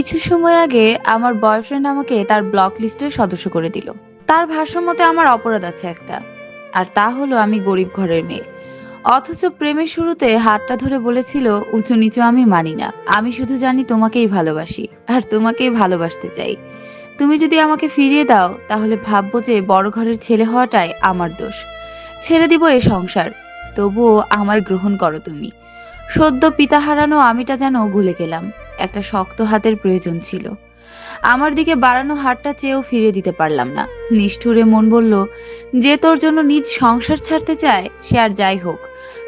কিছু সময় আগে আমার বয়ফ্রেন্ড আমাকে তার ব্লক লিস্টের সদস্য করে দিল। তার ভাষ্য মতে আমার অপরাধ আছে একটা, আর তা হলো আমি গরিব ঘরের মেয়ে। অথচ প্রেমের শুরুতে হাতটা ধরে বলেছিল, উঁচু নিচু আমি মানি না, আমি শুধু জানি তোমাকেই ভালোবাসি, আর তোমাকেই ভালোবাসতে চাই। তুমি যদি আমাকে ফিরিয়ে দাও, তাহলে ভাববো যে বড় ঘরের ছেলে হওয়াটাই আমার দোষ। ছেড়ে দিব এ সংসার, তবুও আমায় গ্রহণ করো তুমি। সদ্য পিতা হারানো আমিটা যেন ভুলে গেলাম। একটা শক্ত হাতের প্রয়োজন ছিল। আমার দিকে বাড়ানো হাতটা চেয়েও ফিরে দিতে পারলাম না। নিষ্ঠুরে মন বলল, যে তোর জন্য নিজ সংসার ছাড়তে চায়, সে আর যাই হোক,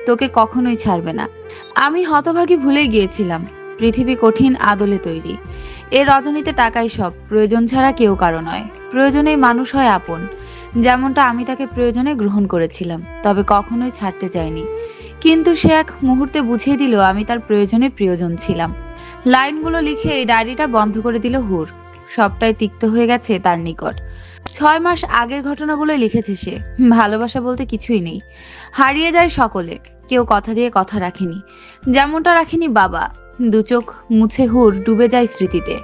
তোকে কখনোই ছাড়বে না। আমি হতভাগী ভুলে গিয়েছিলাম। পৃথিবী কঠিন আদলে তৈরি। এ রজনীতে টাকাই সব, প্রয়োজন ছাড়া কেউ কারও নয়। প্রয়োজনেই মানুষ হয় আপন। যেমনটা আমি তাকে প্রয়োজনে গ্রহণ করেছিলাম, তবে কখনোই ছাড়তে চাইনি। কিন্তু সে এক মুহূর্তে বুঝিয়ে দিল, আমি তার প্রয়োজনে প্রিয়জন ছিলাম। লাইনগুলো লিখে এই ডায়েরিটা বন্ধ করে দিল হুর। সবটাই তিক্ত হয়ে গেছে তার নিকট। ছয় মাস আগের ঘটনাগুলোই লিখেছে সে। ভালোবাসা বলতে কিছুই নেই। হারিয়ে যায় সকলে। কেউ কথা দিয়ে কথা রাখেনি। যেমনটা রাখেনি বাবা। দু চোখ মুছে হুর ডুবে যায় স্মৃতিতে।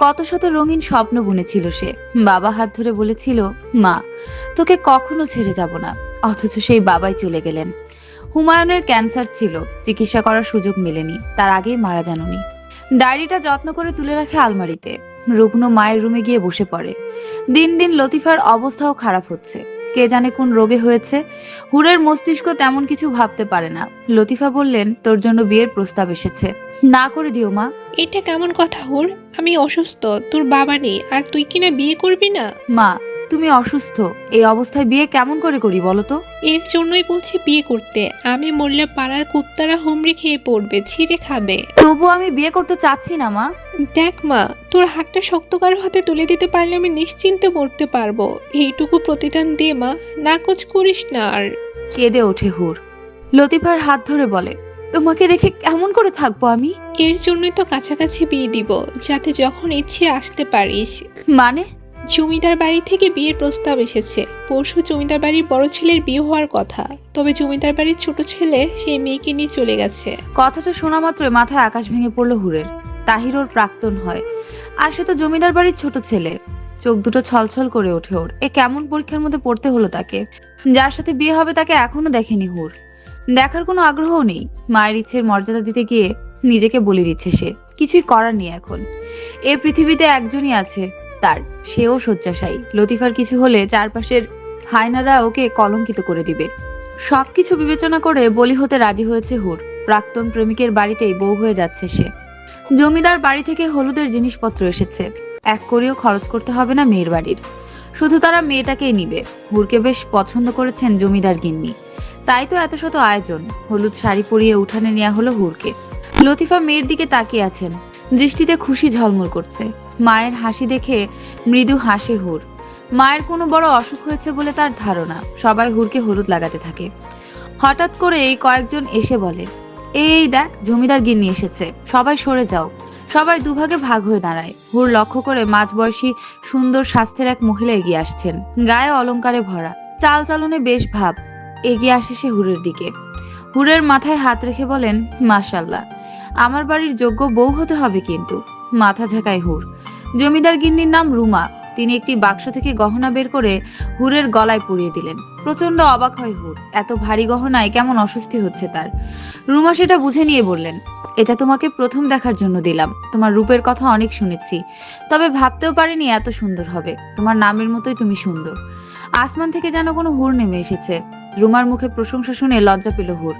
কত শত রঙিন স্বপ্ন বুনেছিল সে। বাবা হাত ধরে বলেছিল, মা, তোকে কখনো ছেড়ে যাব না। অথচ সেই বাবাই চলে গেলেন। হুমায়ুনের ক্যান্সার ছিল। চিকিৎসা করার সুযোগ মেলেনি। তার আগেই মারা যাননি। ডায়েরিটা যত্ন করে তুলে রাখে আলমারিতে। রুগ্ন মায়ের রুমে গিয়ে বসে পড়ে। দিন দিন লতিফার অবস্থাও খারাপ হচ্ছে। কে জানে কোন রোগে হয়েছে? হুরের মস্তিষ্ক তেমন কিছু ভাবতে পারে না। লতিফা বললেন তোর জন্য বিয়ের প্রস্তাব এসেছে। না করে দিও মা। এটা কেমন কথা হুর? আমি অসুস্থ তোর বাবা নেই আর তুই কিনা বিয়ে করবি না? মা তুমি অসুস্থ এই অবস্থায় বিয়ে কেমন করে করি বলো তো? এর জন্যই বলছি বিয়ে করতে। আমি মরলে পাড়ার কুত্তারা হুমড়ি খেয়ে পড়বে ছিঁড়ে খাবে। তবু আমি বিয়ে করতে চাচ্ছি না মা। দেখ মা তোর হাতটা শক্ত কারও হাতে তুলে দিতে পারলে আমি নিশ্চিন্তে মরতে পারব। এইটুকু প্রতিদান দিয়ে মা নাকচ করিস না আর। কেঁদে ওঠে হুর। লতিফার হাত ধরে বলে তোমাকে রেখে কেমন করে থাকব আমি? এর জন্যই তো কাছাকাছি বিয়ে দিব যাতে যখন ইচ্ছে আসতে পারিস। মানে? জমিদার বাড়ি থেকে বিয়ের প্রস্তাব এসেছে। পরশু জমিদার বাড়ির বড় ছেলের বিয়ে হওয়ার কথা। তবে জমিদার বাড়ির ছোট ছেলে সেই মেয়েকে নিয়ে চলে গেছে। কথাটা শোনা মাত্রই মাথায় আকাশ ভেঙে পড়ল হুরের। তাহির ওর প্রাক্তন হয়। আর সে তো জমিদার বাড়ির ছোট ছেলে। চোখ দুটো ছলছল করে ওঠে ওর। এ কেমন পরীক্ষার মধ্যে পড়তে হলো তাকে? যার সাথে বিয়ে হবে তাকে এখনও দেখেনি হুর। দেখার কোনো আগ্রহও নেই। মায়ের ইচ্ছের মর্যাদা দিতে গিয়ে নিজেকে বলে দিচ্ছে সে। কিছুই করার নেই এখন। এ পৃথিবীতে একজনই আছে। তার। সেও শয্যাশায়ী। লতিফার কিছু হলে চারপাশের হায়নারা ওকে কলঙ্কিত করে দিবে। সবকিছু বিবেচনা করে বলি হতে রাজি হয়েছে হুর। প্রাক্তন প্রেমিকের বাড়িতেই বউ হয়ে যাচ্ছে সে। জমিদার বাড়ি থেকে হলুদের জিনিসপত্র এসেছে। এক করেও খরচ করতে হবে না মেয়ের বাড়ির। শুধু তারা মেয়েটাকেই নিবে। হুরকে বেশ পছন্দ করেছেন জমিদার গিন্নি। তাই তো এত শত আয়োজন। হলুদ শাড়ি পরিয়ে উঠানে নেওয়া হলো হুরকে। লতিফা মেয়ের দিকে তাকিয়ে আছেন। দৃষ্টিতে খুশি ঝলমল করছে। মায়ের হাসি দেখে মৃদু হাসে হুর। মায়ের কোনো বড় অসুখ হয়েছে বলে তার ধারণা। সবাই হুরকে হলুদ লাগাতে থাকে। হঠাৎ করে এই কয়েকজন এসে বলে, এই দেখ, জমিদার গিন্নি এসেছে। সবাই সরে যাও। সবাই দুভাগে ভাগ হয়ে দাঁড়ায় হুর লক্ষ্য করে মাঝবয়সী সুন্দর স্বাস্থ্যের এক মহিলা এগিয়ে আসছেন। গায়ে অলংকারে ভরা। চাল চলনে বেশ ভাব। এগিয়ে আসে সে হুরের দিকে। হুরের মাথায় হাত রেখে বলেন, মাশাল্লাহ, আমার বাড়ির যোগ্য বউ হতে হবে কিন্তু। মাথা ঝাঁকায় হুর। জমিদার গিন্নির নাম রুমা। তিনি একটি বাক্স থেকে গহনা বের করে হুরের গলায় পুড়িয়ে দিলেন। প্রচণ্ড অবাক হয় হুর। এত ভারী গহনায় কেমন অস্বস্তি হচ্ছে তার। রুমা সেটা বুঝে নিয়ে বললেন, এটা তোমাকে প্রথম দেখার জন্য দিলাম। তোমার রূপের কথা অনেক শুনেছি। তবে ভাবতেও পারিনি এত সুন্দর হবে। তোমার নামের মতোই তুমি সুন্দর। আসমান থেকে যেন কোনো হুর নেমে এসেছে। রুমার মুখে প্রশংসা শুনে লজ্জা পেল হুর।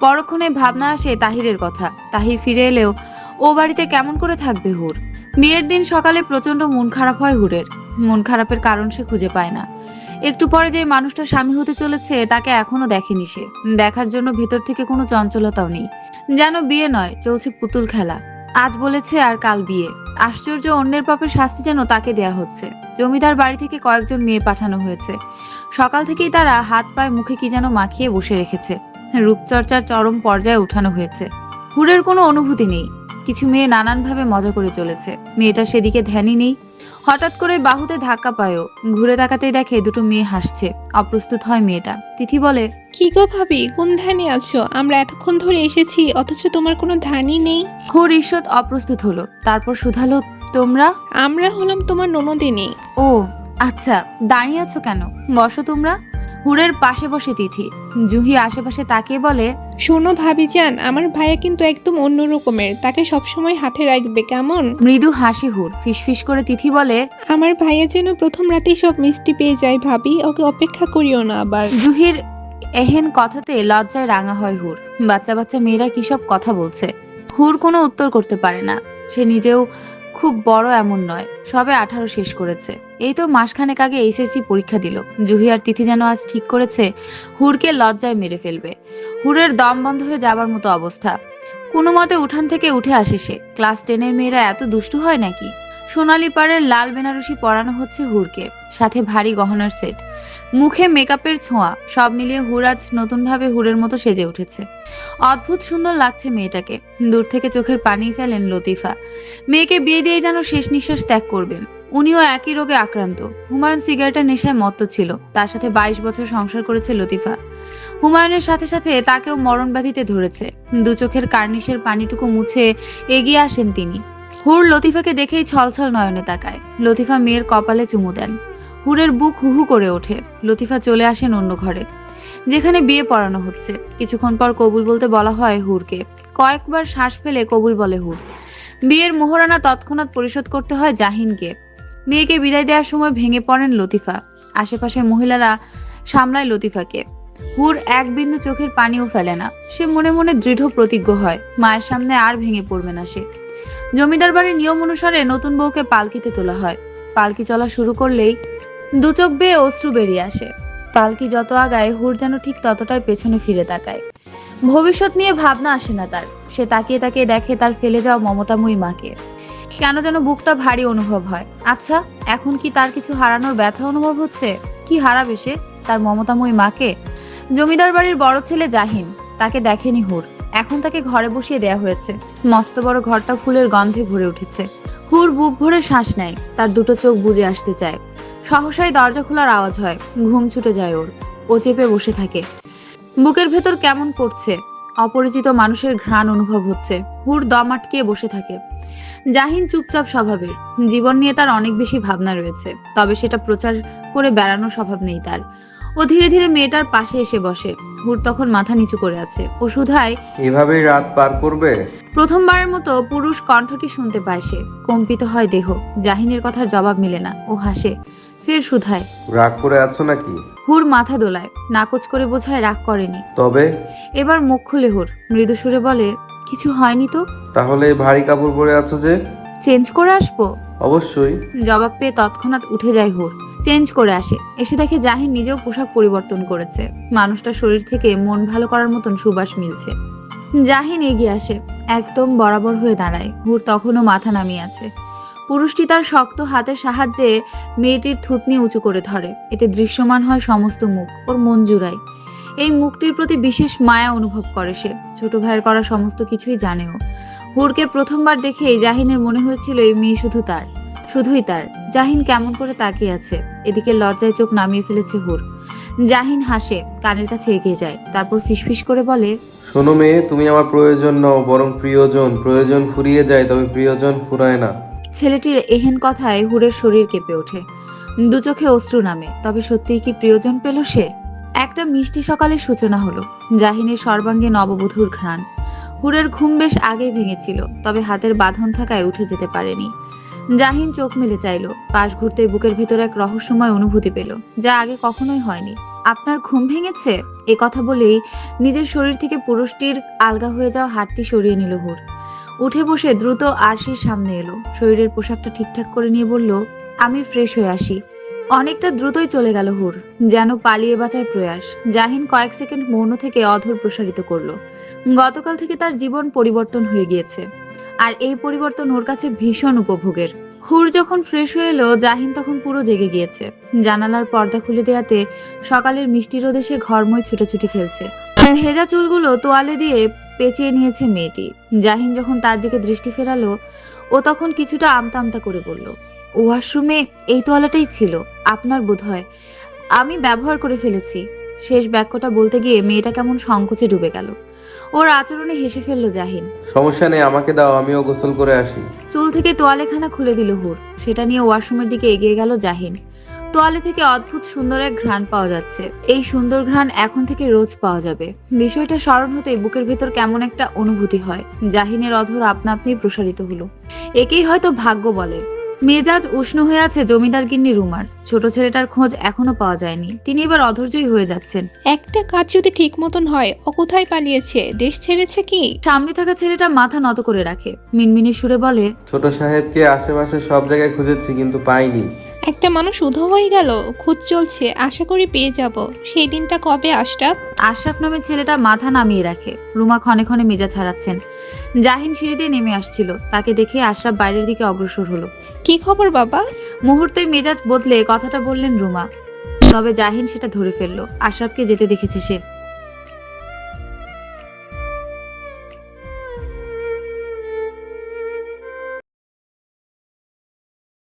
পরক্ষণে ভাবনা আসে তাহিরের কথা। তাহির ফিরে এলেও ও বাড়িতে কেমন করে থাকবে হুর? বিয়ের দিন সকালে প্রচণ্ড মন খারাপ হয় হুরের। মন খারাপের কারণ সে খুঁজে পায় না। একটু পরে যে মানুষটা স্বামী হতে চলেছে, তাকে এখনও দেখেনি সে। দেখার জন্য ভেতর থেকে কোনো চঞ্চলতাও নেই। যেন বিয়ে নয়, চলছে পুতুল খেলা। আজ বলেছে আর কাল বিয়ে। আশ্চর্য অন্যের পাপের শাস্তি যেন তাকে দেয়া হচ্ছে। জমিদার বাড়ি থেকে কয়েকজন মেয়ে পাঠানো হয়েছে। সকাল থেকেই তারা হাত পায়ে মুখে কি যেন মাখিয়ে বসে রেখেছে। রূপচর্চার চরম পর্যায়ে উঠানো হয়েছে। হুরের কোনো অনুভূতি নেই। কিছু মেয়ে নানানভাবে মজা করে চলেছে। মেয়েটা সেদিকে ধ্যানই নেই। হঠাৎ করে বাহুতে ধাক্কা পায়ও। ঘুরে তাকাতেই দেখে দুটো মেয়ে হাসছে। অপ্রস্তুত হয় মেয়েটা। তিথি বলে কি গো ভাবি কোন ধানে আছো? আমরা এতক্ষণ ধরে এসেছি অথচ তোমার কোনো ধ্যানই নেই? হুর ঈষৎ অপ্রস্তুত হলো। তারপর শুধালো তোমরা? আমরা হলাম তোমার ননদিনী। ও আচ্ছা দাঁড়িয়ে আছো কেন? বসো তোমরা। হুরের পাশে বসে তিথি। জুহি আশেপাশে তাকিয়ে বলে শোনো ভাবি যান আমার ভাইয়া কিন্তু একদম অন্য রকমের। তাকে সবসময় হাতে রাখবে কেমন? মৃদু হাসি হুর। ফিসফিস করে তিথি বলে আমার ভাইয়া যেন প্রথম রাতেই সব মিষ্টি পেয়ে যায় ভাবি ওকে অপেক্ষা করিও না আবার। জুহির এহেন কথাতে লজ্জায় রাঙা হয় হুর। বাচ্চা বাচ্চা মেয়েরা কি সব কথা বলছে? হুর কোনো উত্তর করতে পারে না। সে নিজেও খুব বড় এমন নয়, সবে আঠারো শেষ করেছে। এই তো মাসখানেক আগে এইচএসসি পরীক্ষা দিল। জুহি আর তিথি যেন আজ ঠিক করেছে, হুরকে লজ্জায় মেরে ফেলবে। হুরের দম বন্ধ হয়ে যাবার মতো অবস্থা। কোনো মতে উঠান থেকে উঠে আসে সে। ক্লাস টেনের মেয়েরা এত দুষ্টু হয় নাকি? সোনালি পাড়ের লাল বেনারসি পরানো হচ্ছে হুরকে, সাথে ভারী গহনার সেট। মুখে মেকআপের ছোঁয়া, সব মিলিয়ে হুরাজ নতুনভাবে হুরের মতো সেজে উঠেছে। অদ্ভুত সুন্দর লাগছে মেয়েটাকে। দূর থেকে চোখের পানি ফেলেন লতিফা। মেয়েকে বিয়ে দিয়ে যেন শেষ নিঃশ্বাস ত্যাগ করবেন। উনিও একই রোগে আক্রান্ত। হুমায়ুন সিগারেটের নেশায় মত্ত ছিল। তার সাথে বাইশ বছর সংসার করেছে লতিফা। হুমায়ুনের সাথে সাথে তাকেও মরণ ব্যাধিতে ধরেছে। দু চোখের কার্নিশের পানিটুকু মুছে এগিয়ে আসেন তিনি। হুর লতিফাকে দেখেই ছলছল নয়নে তাকায়। লতিফা মেয়ের কপালে চুমু দেন। হুরের বুক হুহু করে ওঠে। লতিফা চলে আসেন অন্য ঘরে। যেখানে বিয়ে পড়ানো হচ্ছে। কিছুক্ষণ পর কবুল বলতে বলা হয় হুরকে। কয়েকবার শ্বাস ফেলে কবুল বলে হুর। বিয়ের মোহরানা তৎক্ষণাৎ পরিশোধ করতে হয় জাহিনকে। মেয়েকে বিদায় দেওয়ার সময় ভেঙে পড়েন লতিফা। আশেপাশের মহিলারা সামলায় লতিফাকে। হুর এক বিন্দু চোখের পানিও ফেলে না। সে মনে মনে দৃঢ় প্রতিজ্ঞ হয়, মায়ের সামনে আর ভেঙে পড়বে না সে। জমিদার বাড়ির নিয়ম অনুসারে নতুন বউকে পালকিতে তোলা হয়। পালকি চলা শুরু করলেই দু চোখ বেয়ে অশ্রু বেরিয়ে আসে। পালকি যত আগায়, হুর যেন ঠিক ততটাই পেছনে ফিরে তাকায়। ভবিষ্যৎ নিয়ে ভাবনা আসে না তার। সে তাকিয়ে তাকিয়ে দেখে তার ফেলে যাওয়া মমতাময়ী মাকে। কেন যেন বুকটা ভারী অনুভব হয়। আচ্ছা এখন কি তার কিছু হারানোর ব্যথা অনুভব হচ্ছে? কি হারাবে সে? তার মমতাময়ী মাকে? জমিদার বাড়ির বড় ছেলে জাহিন, তাকে দেখেনি হুর। এখন তাকে ঘরে বসিয়ে দেয়া হয়েছে। মস্ত বড় ঘরটা ফুলের গন্ধে ভরে উঠেছে। হুর বুক ভরে শ্বাস নেয়। তার দুটো চোখ বুজে আসতে চায়। সহসাই দরজা খোলার আওয়াজ হয়। ঘুম ছুটে যায় ওর। ও চেপে বসে থাকে। বুকের ভেতর কেমন করছে অপরিচিত মানুষের ঘ্রাণ অনুভব হচ্ছে। হুর দম আটকিয়ে বসে থাকে। জাহিন চুপচাপ স্বভাবের। জীবন নিয়ে তার অনেক বেশি ভাবনা রয়েছে। তবে সেটা প্রচার করে বেড়ানোর স্বভাব নেই তার। ও ধীরে ধীরে মেয়েটার পাশে এসে বসে। হুর তখন মাথা নিচু করে আছে। ও সুধায় এভাবেই রাত পার করবে? প্রথমবারের মতো পুরুষ কণ্ঠটি শুনতে পায় সে। কম্পিত হয় দেহ। জাহিনের কথার জবাব মিলে না। ও হাসে। ফের সুধায়। রাগ করে আছো নাকি? হুর মাথা দোলায় নাকচ করে বোঝায় রাগ করেনি। তবে? এবার মুখ খুলে হুর মৃদু সুরে বলে কিছু হয়নি তো? তাহলে ভারী কাপড় পরে আছো যে? চেঞ্জ করে আসব? অবশ্যই। জবাব পেয়ে তৎক্ষণাৎ উঠে যায় হুর। চেঞ্জ করে আসে। এসে দেখে জাহিন নিজেও পোশাক পরিবর্তন করেছে। মানুষটার শরীর থেকে মন ভালো করার মতন সুবাস মিলছে। জাহিন এগিয়ে আসে একদম বরাবর হয়ে দাঁড়ায়। হুর তখনও মাথা নামিয়ে আছে। পুরুষটি তার শক্ত হাতের সাহায্যে মেয়েটির থুতনি উঁচু করে ধরে। এতে দৃশ্যমান হয় সমস্ত মুখ, ওর মন জুড়ায় এই মুখটির প্রতি বিশেষ মায়া অনুভব করে সে। ছোট ভাইয়ের করা সমস্ত কিছুই জানেও। হুরকে প্রথমবার দেখেই জাহিনের মনে হয়েছিল এই মেয়ে শুধু তার, শুধুই তার। জাহিন কেমন করে তাকিয়ে আছে, এদিকে লজ্জায় চোখ নামিয়ে ফেলেছে হুর। জাহিন হাসে, কানের কাছে এগিয়ে যায়, তারপর ফিসফিস করে বলে, শোনো মেয়ে, তুমি আমার প্রয়োজন নও, বরং প্রিয়জন। প্রয়োজন ফুরিয়ে যায়, তবে প্রিয়জন ফুরায় না। ছেলেটির এহেন কথায় হুরের শরীর কেঁপে ওঠে। দু চোখে অশ্রু নামে, তবে সত্যিই কি প্রিয়জন পেল সে? একটা মিষ্টি সকালের সূচনা হলো, জাহিনের সর্বাঙ্গে নববধূর ঘ্রাণ। হুরের ঘুম বেশ আগেই ভেঙেছিল, তবে হাতের বাঁধন থাকায় উঠে যেতে পারেনি। জাহিন চোখ মেলে চাইল, পাশ ঘুরতে বুকের ভেতর এক রহস্যময় অনুভূতি পেল, যা আগে কখনোই হয়নি। আপনার ঘুম ভেঙেছে? এ কথা বলেই নিজের শরীর থেকে পুরুষটির আলগা হয়ে যাওয়া হাতটি সরিয়ে নিল হুর। উঠে বসে দ্রুত আরশির সামনে এলো। শরীরের পোশাকটা ঠিকঠাক করে নিয়ে বলল, আমি ফ্রেশ হয়ে আসি। অনেকটা দ্রুতই চলে গেল হুর, যেন পালিয়ে বাঁচার প্রয়াস। জাহিন কয়েক সেকেন্ড মৌন থেকে অধর প্রসারিত করল। গতকাল থেকে তার জীবন পরিবর্তন হয়ে গিয়েছে, আর এই পরিবর্তন ওর কাছে ভীষণ উপভোগের। হুর যখন ফ্রেশ হয়ে এলো, জাহিন তখন পুরো জেগে গিয়েছে। জানালার পর্দা খুলে দেয়াতে সকালের মিষ্টি রোদে সে ঘরময় ছুটাছুটি খেলছে। ভেজা চুলগুলো তোয়ালে দিয়ে পেঁচিয়ে নিয়েছে মেয়েটি। জাহিন যখন তার দিকে দৃষ্টি ফেরালো ও তখন কিছুটা আমতা আমতা করে বলল ওয়াশরুমে এই তোয়ালাটাই ছিল আপনার বোধ হয় আমি ব্যবহার করে ফেলেছি। শেষ বাক্যটা বলতে গিয়ে মেয়েটা কেমন সংকোচে ডুবে গেল। ওর আচরণে হেসে ফেলল জাহিন। সমস্যা নেই আমাকে দাও আমিও গোসল করে আসি। চুল থেকে তোয়ালেখানা খুলে দিল হুর। সেটা নিয়ে ওয়াশরুমের দিকে এগিয়ে গেল জাহিন। তোয়ালে থেকে অদ্ভুত সুন্দর এক ঘ্রাণ পাওয়া যাচ্ছে। এই সুন্দর ঘ্রাণ এখন থেকে রোজ পাওয়া যাবে। বিষয়টা স্মরণ হতেই বুকের ভেতর কেমন একটা অনুভূতি হয়। জাহিনের অধর আপনা আপনি প্রসারিত হলো। একেই হয়তো ভাগ্য বলে। মেজাজ উষ্ণ হয়ে আছে জমিদার গিন্নি রুমার। ছোট ছেলেটার খোঁজ এখনও পাওয়া যায়নি। তিনি এবার অধৈর্যই হয়ে যাচ্ছেন। একটা কাজ যদি ঠিক মতন হয় ও কোথায় পালিয়েছে? দেশ ছেড়েছে কি? সামনে থাকা ছেলেটা মাথা নত করে রাখে। মিনমিনি সুরে বলে ছোট সাহেবকে আশেপাশে সব জায়গায় খুঁজেছি কিন্তু পাইনি। একটা মানুষ উধো হয়ে গেল খুঁজ চলছে আশা করি পেয়ে যাব। সেই দিনটা কবে আশরাফ? আশরাফ নামের ছেলেটা মাথা নামিয়ে রাখে। রুমা ক্ষণে ক্ষণে মেজা ছাড়াচ্ছেন জাহিন সিঁড়ি দিয়ে নেমে আসছিল। তাকে দেখে আশরাফ বাইরের দিকে অগ্রসর হলো। কি খবর বাবা? মুহূর্তে মেজাজ বদলে কথাটা বললেন রুমা। তবে জাহিন সেটা ধরে ফেলল। আশরাফকে যেতে দেখেছে সে।